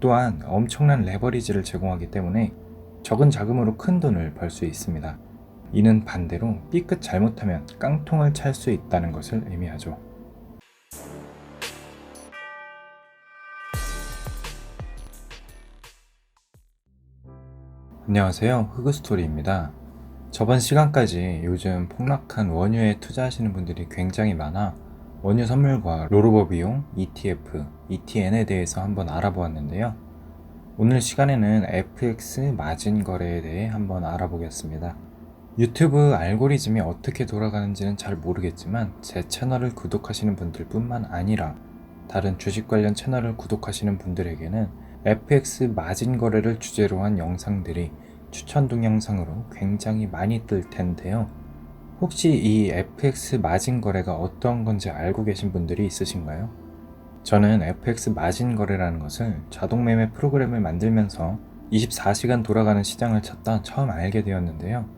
또한 엄청난 레버리지를 제공하기 때문에 적은 자금으로 큰 돈을 벌 수 있습니다. 이는 반대로 삐끗 잘못하면 깡통을 찰 수 있다는 것을 의미하죠. 안녕하세요. 흑우스토리입니다. 저번 시간까지 요즘 폭락한 원유에 투자하시는 분들이 굉장히 많아 원유 선물과 롤오버 비용, ETF, ETN에 대해서 한번 알아보았는데요. 오늘 시간에는 FX 마진 거래에 대해 한번 알아보겠습니다. 유튜브 알고리즘이 어떻게 돌아가는지는 잘 모르겠지만 제 채널을 구독하시는 분들 뿐만 아니라 다른 주식 관련 채널을 구독하시는 분들에게는 FX 마진 거래를 주제로 한 영상들이 추천 동영상으로 굉장히 많이 뜰 텐데요. 혹시 이 FX 마진 거래가 어떤 건지 알고 계신 분들이 있으신가요? 저는 FX 마진 거래라는 것을 자동 매매 프로그램을 만들면서 24시간 돌아가는 시장을 찾다 처음 알게 되었는데요.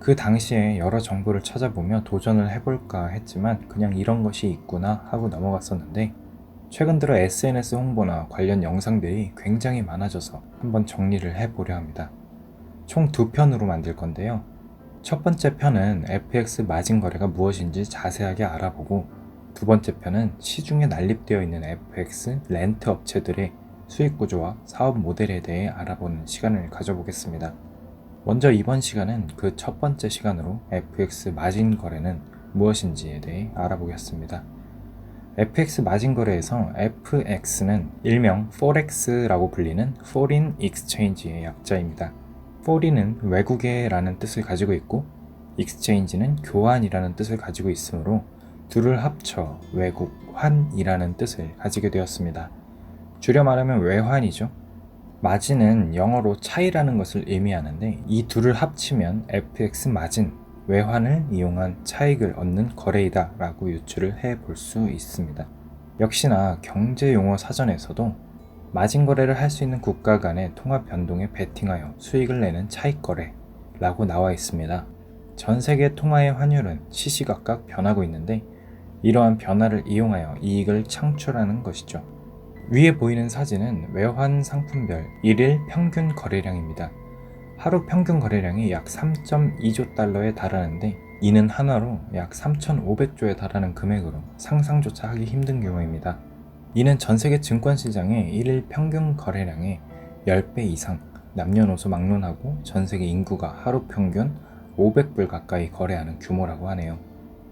그 당시에 여러 정보를 찾아보며 도전을 해볼까 했지만 그냥 이런 것이 있구나 하고 넘어갔었는데 최근 들어 SNS 홍보나 관련 영상들이 굉장히 많아져서 한번 정리를 해보려 합니다. 총 두 편으로 만들 건데요. 첫 번째 편은 FX 마진 거래가 무엇인지 자세하게 알아보고 두 번째 편은 시중에 난립되어 있는 FX 렌트 업체들의 수익 구조와 사업 모델에 대해 알아보는 시간을 가져보겠습니다. 먼저 이번 시간은 그 첫 번째 시간으로 FX 마진 거래는 무엇인지에 대해 알아보겠습니다. FX 마진 거래에서 FX는 일명 Forex라고 불리는 Foreign Exchange의 약자입니다. Foreign은 외국에라는 뜻을 가지고 있고 Exchange는 교환이라는 뜻을 가지고 있으므로 둘을 합쳐 외국 환이라는 뜻을 가지게 되었습니다. 줄여 말하면 외환이죠. 마진은 영어로 차이라는 것을 의미하는데 이 둘을 합치면 FX 마진, 외환을 이용한 차익을 얻는 거래이다 라고 유추를 해 볼 수 있습니다. 역시나 경제 용어 사전에서도 마진 거래를 할 수 있는 국가 간의 통화 변동에 베팅하여 수익을 내는 차익 거래라고 나와 있습니다. 전 세계 통화의 환율은 시시각각 변하고 있는데 이러한 변화를 이용하여 이익을 창출하는 것이죠. 위에 보이는 사진은 외환 상품별 1일 평균 거래량입니다. 하루 평균 거래량이 약 3.2조 달러에 달하는데 이는 한화로 약 3,500조에 달하는 금액으로 상상조차 하기 힘든 규모입니다. 이는 전 세계 증권 시장의 1일 평균 거래량의 10배 이상 남녀노소 막론하고 전 세계 인구가 하루 평균 500불 가까이 거래하는 규모라고 하네요.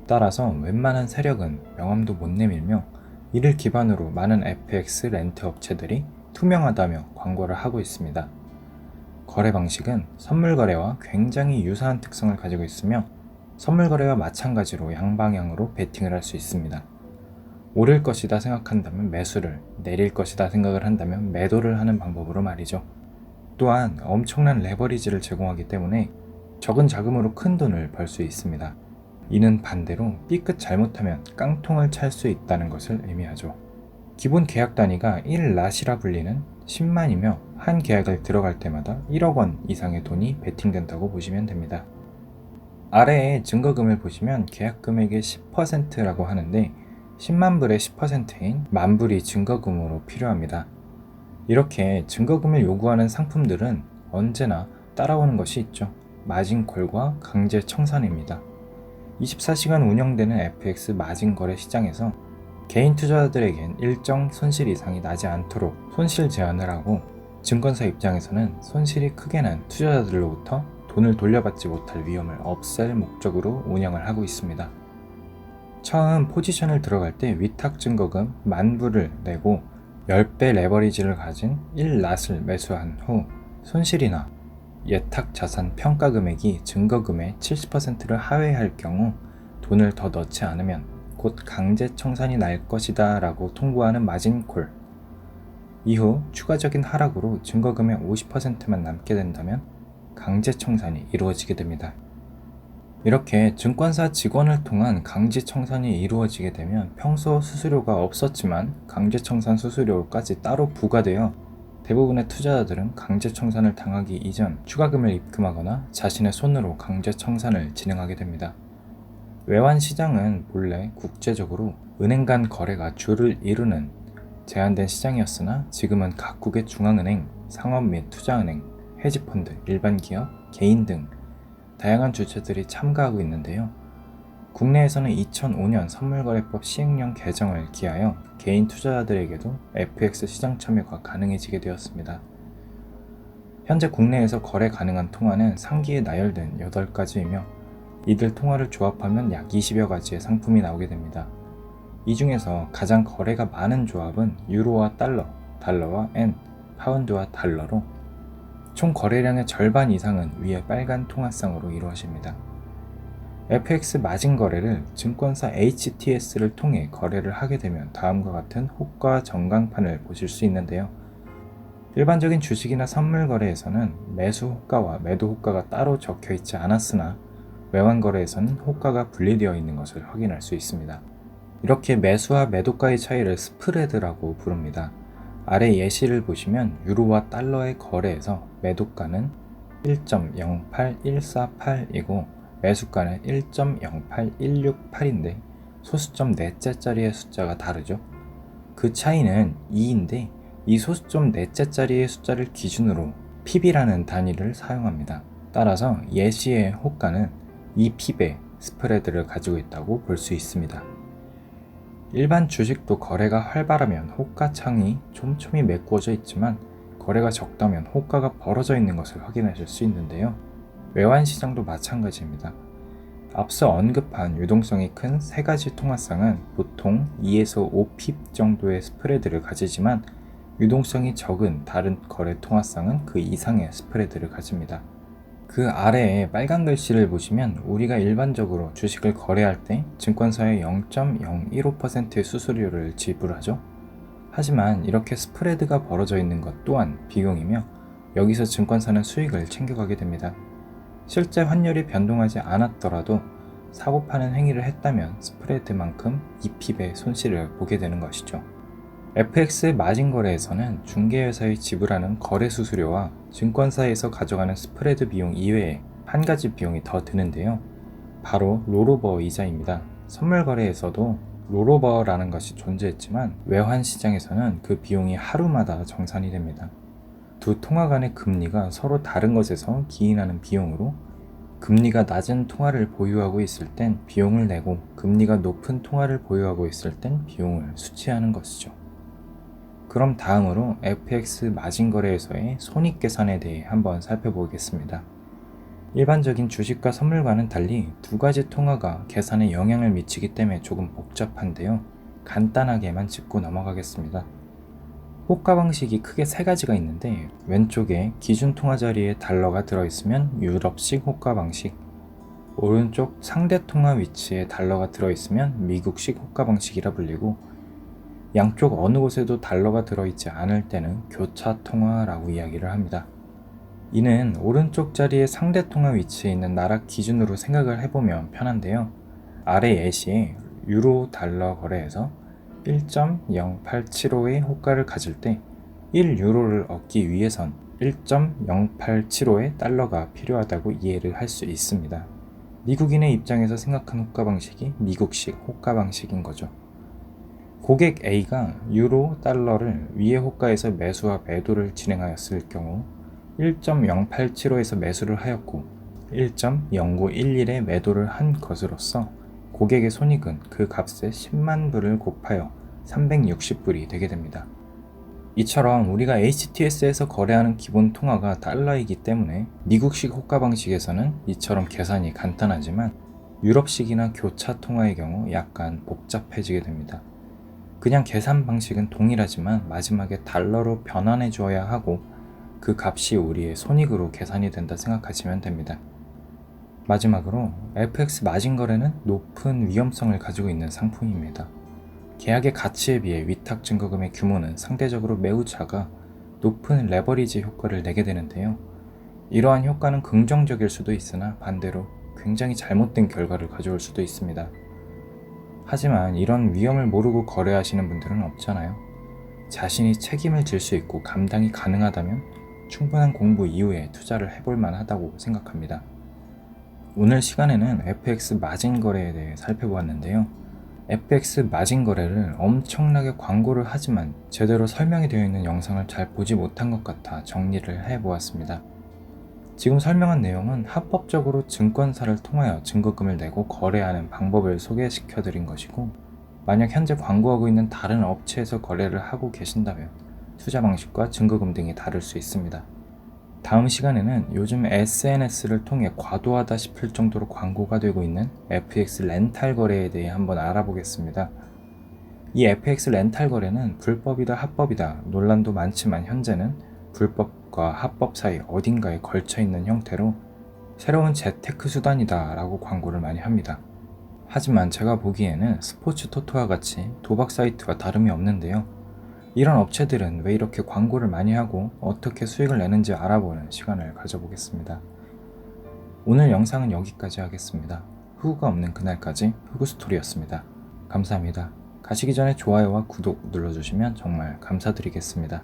따라서 웬만한 세력은 명함도 못 내밀며 이를 기반으로 많은 FX 렌트 업체들이 투명하다며 광고를 하고 있습니다. 거래 방식은 선물 거래와 굉장히 유사한 특성을 가지고 있으며 선물 거래와 마찬가지로 양방향으로 베팅을 할 수 있습니다. 오를 것이다 생각한다면 매수를, 내릴 것이다 생각을 한다면 매도를 하는 방법으로 말이죠. 또한 엄청난 레버리지를 제공하기 때문에 적은 자금으로 큰 돈을 벌 수 있습니다. 이는 반대로 삐끗 잘못하면 깡통을 찰 수 있다는 것을 의미하죠. 기본 계약 단위가 1낫이라 불리는 10만이며 한 계약을 들어갈 때마다 1억 원 이상의 돈이 베팅된다고 보시면 됩니다. 아래에 증거금을 보시면 계약 금액의 10%라고 하는데 10만 불의 10%인 만 불이 증거금으로 필요합니다. 이렇게 증거금을 요구하는 상품들은 언제나 따라오는 것이 있죠. 마진콜과 강제 청산입니다. 24시간 운영되는 FX 마진 거래 시장에서 개인 투자자들에겐 일정 손실 이상이 나지 않도록 손실 제한을 하고 증권사 입장에서는 손실이 크게 난 투자자들로부터 돈을 돌려받지 못할 위험을 없앨 목적으로 운영을 하고 있습니다. 처음 포지션을 들어갈 때 위탁 증거금 만 불을 내고 10배 레버리지를 가진 1낫을 매수한 후 손실이나 예탁 자산 평가 금액이 증거금의 70%를 하회할 경우 돈을 더 넣지 않으면 곧 강제 청산이 날 것이다 라고 통보하는 마진콜. 이후 추가적인 하락으로 증거금의 50%만 남게 된다면 강제 청산이 이루어지게 됩니다. 이렇게 증권사 직원을 통한 강제 청산이 이루어지게 되면 평소 수수료가 없었지만 강제 청산 수수료까지 따로 부과되어 대부분의 투자자들은 강제 청산을 당하기 이전 추가금을 입금하거나 자신의 손으로 강제 청산을 진행하게 됩니다. 외환 시장은 본래 국제적으로 은행 간 거래가 주를 이루는 제한된 시장이었으나 지금은 각국의 중앙은행, 상업 및 투자은행, 헤지펀드, 일반 기업, 개인 등 다양한 주체들이 참가하고 있는데요. 국내에서는 2005년 선물거래법 시행령 개정을 기하여 개인 투자자들에게도 FX 시장 참여가 가능해지게 되었습니다. 현재 국내에서 거래 가능한 통화는 상기에 나열된 8가지이며 이들 통화를 조합하면 약 20여 가지의 상품이 나오게 됩니다. 이 중에서 가장 거래가 많은 조합은 유로와 달러, 달러와 엔, 파운드와 달러로 총 거래량의 절반 이상은 위에 빨간 통화상으로 이루어집니다. FX 마진 거래를 증권사 HTS를 통해 거래를 하게 되면 다음과 같은 호가 전광판을 보실 수 있는데요. 일반적인 주식이나 선물 거래에서는 매수 호가와 매도 호가가 따로 적혀 있지 않았으나 외환 거래에서는 호가가 분리되어 있는 것을 확인할 수 있습니다. 이렇게 매수와 매도가의 차이를 스프레드라고 부릅니다. 아래 예시를 보시면 유로와 달러의 거래에서 매도가는 1.08148이고 매수가는 1.08168인데 소수점 넷째짜리의 숫자가 다르죠. 그 차이는 2인데 이 소수점 넷째짜리의 숫자를 기준으로 PB라는 단위를 사용합니다. 따라서 예시의 호가는 이 핍의 스프레드를 가지고 있다고 볼 수 있습니다. 일반 주식도 거래가 활발하면 호가창이 촘촘히 메꾸어져 있지만 거래가 적다면 호가가 벌어져 있는 것을 확인하실 수 있는데요. 외환 시장도 마찬가지입니다. 앞서 언급한 유동성이 큰 세 가지 통화상은 보통 2에서 5핍 정도의 스프레드를 가지지만 유동성이 적은 다른 거래 통화상은 그 이상의 스프레드를 가집니다. 그 아래에 빨간 글씨를 보시면 우리가 일반적으로 주식을 거래할 때 증권사에 0.015%의 수수료를 지불하죠. 하지만 이렇게 스프레드가 벌어져 있는 것 또한 비용이며 여기서 증권사는 수익을 챙겨가게 됩니다. 실제 환율이 변동하지 않았더라도 사고 파는 행위를 했다면 스프레드만큼 이핍의 손실을 보게 되는 것이죠. FX 마진 거래에서는 중개회사에 지불하는 거래 수수료와 증권사에서 가져가는 스프레드 비용 이외에 한 가지 비용이 더 드는데요. 바로 롤오버 이자입니다. 선물 거래에서도 롤오버라는 것이 존재했지만 외환 시장에서는 그 비용이 하루마다 정산이 됩니다. 두 통화 간의 금리가 서로 다른 것에서 기인하는 비용으로 금리가 낮은 통화를 보유하고 있을 땐 비용을 내고 금리가 높은 통화를 보유하고 있을 땐 비용을 수취하는 것이죠. 그럼 다음으로 FX 마진 거래에서의 손익 계산에 대해 한번 살펴보겠습니다. 일반적인 주식과 선물과는 달리 두 가지 통화가 계산에 영향을 미치기 때문에 조금 복잡한데요. 간단하게만 짚고 넘어가겠습니다. 호가 방식이 크게 세 가지가 있는데 왼쪽에 기준 통화 자리에 달러가 들어있으면 유럽식 호가 방식 오른쪽 상대 통화 위치에 달러가 들어있으면 미국식 호가 방식이라 불리고 양쪽 어느 곳에도 달러가 들어있지 않을 때는 교차 통화라고 이야기를 합니다. 이는 오른쪽 자리에 상대 통화 위치에 있는 나라 기준으로 생각을 해보면 편한데요. 아래 예시에 유로 달러 거래에서 1.0875의 호가를 가질 때 1유로를 얻기 위해선 1.0875의 달러가 필요하다고 이해를 할 수 있습니다. 미국인의 입장에서 생각한 호가 방식이 미국식 호가 방식인 거죠. 고객 A가 유로 달러를 위의 호가에서 매수와 매도를 진행하였을 경우 1.0875에서 매수를 하였고 1.0911에 매도를 한 것으로서 고객의 손익은 그 값에 10만 불을 곱하여 360불이 되게 됩니다. 이처럼 우리가 HTS에서 거래하는 기본 통화가 달러이기 때문에 미국식 호가 방식에서는 이처럼 계산이 간단하지만 유럽식이나 교차 통화의 경우 약간 복잡해지게 됩니다. 그냥 계산 방식은 동일하지만 마지막에 달러로 변환해 주어야 하고 그 값이 우리의 손익으로 계산이 된다 생각하시면 됩니다. 마지막으로 FX 마진 거래는 높은 위험성을 가지고 있는 상품입니다. 계약의 가치에 비해 위탁 증거금의 규모는 상대적으로 매우 작아 높은 레버리지 효과를 내게 되는데요. 이러한 효과는 긍정적일 수도 있으나 반대로 굉장히 잘못된 결과를 가져올 수도 있습니다. 하지만 이런 위험을 모르고 거래하시는 분들은 없잖아요. 자신이 책임을 질 수 있고 감당이 가능하다면 충분한 공부 이후에 투자를 해볼 만하다고 생각합니다. 오늘 시간에는 FX 마진 거래에 대해 살펴보았는데요. FX 마진 거래를 엄청나게 광고를 하지만 제대로 설명이 되어 있는 영상을 잘 보지 못한 것 같아 정리를 해 보았습니다. 지금 설명한 내용은 합법적으로 증권사를 통하여 증거금을 내고 거래하는 방법을 소개시켜 드린 것이고 만약 현재 광고하고 있는 다른 업체에서 거래를 하고 계신다면 투자 방식과 증거금 등이 다를 수 있습니다. 다음 시간에는 요즘 SNS를 통해 과도하다 싶을 정도로 광고가 되고 있는 FX 렌탈 거래에 대해 한번 알아보겠습니다. 이 FX 렌탈 거래는 불법이다 합법이다 논란도 많지만 현재는 불법과 합법 사이 어딘가에 걸쳐 있는 형태로 새로운 재테크 수단이다 라고 광고를 많이 합니다. 하지만 제가 보기에는 스포츠 토토와 같이 도박 사이트와 다름이 없는데요. 이런 업체들은 왜 이렇게 광고를 많이 하고 어떻게 수익을 내는지 알아보는 시간을 가져보겠습니다. 오늘 영상은 여기까지 하겠습니다. 후구가 없는 그날까지 후구 스토리였습니다. 감사합니다. 가시기 전에 좋아요와 구독 눌러주시면 정말 감사드리겠습니다.